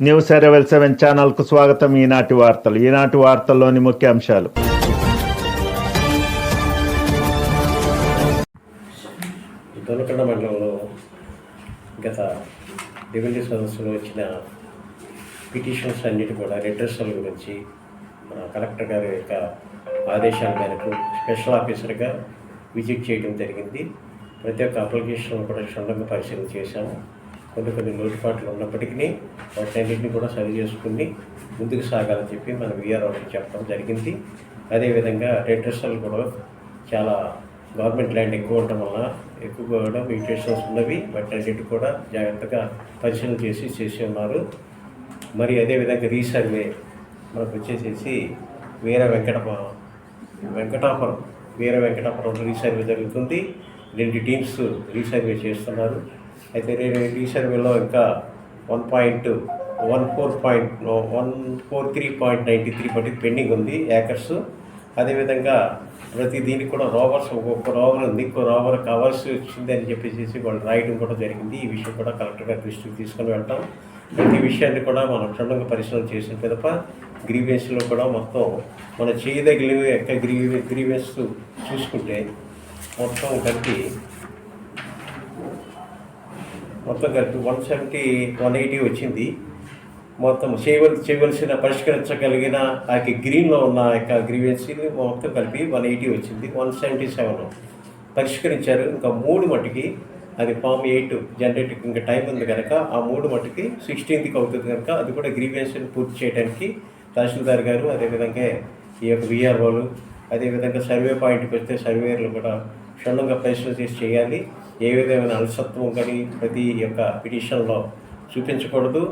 News ఎరవెల్ seven ఛానల్కు స్వాగతం. ఈనాటి వార్తలు. ఈనాటి వార్తల్లోని ముఖ్యాంశాలు దొనకొండ మండలంలో గత రెవెన్యూ సదస్సులో వచ్చిన పిటిషన్స్ అన్నిటి కూడా రిడ్రెసల్ గురించి మన కలెక్టర్ గారి యొక్క ఆదేశాల మేరకు స్పెషల్ ఆఫీసర్గా విజిట్ చేయడం జరిగింది. ప్రతి ఒక్క అప్లికేషన్ కూడా క్షుణ్ణంగా పరిశీలన చేశాము. కొన్ని కొన్ని లోటుపాట్లు ఉన్నప్పటికీ వాటన్నింటినీ కూడా సరి చేసుకుని ముందుకు సాగాలని చెప్పి మన విఆర్ఓ చెప్పడం జరిగింది. అదేవిధంగా టెట్రస్టల్ కూడా చాలా గవర్నమెంట్ ల్యాండ్ ఎక్కువ ఉండటం వల్ల ఎక్కువ కూడా మ్యూటేషన్స్ ఉన్నవి వాటన్నిటి కూడా జాగ్రత్తగా పరిశీలన చేసి చేసి ఉన్నారు. మరి అదేవిధంగా రీసర్వే మనకు వచ్చేసేసి వీర వెంకటపురం వెంకటాపురం వీర వెంకటాపురం రీసర్వే జరుగుతుంది. రెండు టీమ్స్ రీసర్వే చేస్తున్నారు. అయితే రీ- రీసర్వేలో ఇంకా one point one four point one four three point ninety three బట్టి పెండింగ్ ఉంది యాకర్స్. అదేవిధంగా ప్రతి దీనికి కూడా రోవర్స్ ఒక్కొక్క రోవర్ ఉంది. ఇంకో రోవర్ కవర్స్ వచ్చింది అని చెప్పేసి వాళ్ళు రాయడం కూడా జరిగింది. ఈ విషయం కూడా కలెక్టర్ గారి దృష్టికి తీసుకొని వెళ్తాం. ప్రతి విషయాన్ని కూడా మనం క్షుణ్ణంగా పరిశీలన చేసిన పిదప గ్రీవెన్స్లో కూడా మొత్తం మన చేయదగిన యొక్క గ్రీవె గ్రీవెన్స్ చూసుకుంటే మొత్తం కలిపి మొత్తం కలిపి వన్ సెవెంటీ వన్ ఎయిటీ వచ్చింది. మొత్తం చేయవల్ చేయవలసిన పరిష్కరించగలిగిన ఆ యొక్క గ్రీన్లో ఉన్న ఆ యొక్క గ్రీవెన్సీని మొత్తం కలిపి వన్ ఎయిటీ వచ్చింది వన్ సెవెంటీ సెవెన్ పరిష్కరించారు. ఇంకా మూడు మటుకి అది ఫామ్ ఎయిట్ జనరేట్ ఇంకా టైం ఉంది కనుక ఆ మూడు మటుకి సిక్స్టీన్త్కి అవుతుంది కనుక అది కూడా గ్రీవెన్సీని పూర్తి చేయడానికి తహసీల్దార్ గారు అదేవిధంగా ఈ యొక్క విఆర్ఓలు అదేవిధంగా సర్వే పాయింట్కి వస్తే సర్వేయర్లు కూడా క్షుణ్ణంగా పరిశీలన చేసి చేయాలి. ఏ విధమైన అలసత్వం కానీ ప్రతి యొక్క పిటిషన్లో చూపించకూడదు.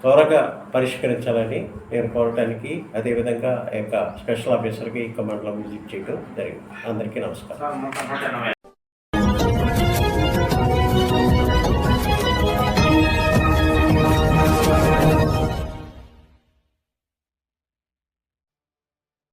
త్వరగా పరిష్కరించాలని నేను కోరటానికి అదేవిధంగా ఆ యొక్క స్పెషల్ ఆఫీసర్కి ఈ కమాండ్లో విజిట్ చేయడం జరిగింది. అందరికీ నమస్కారం.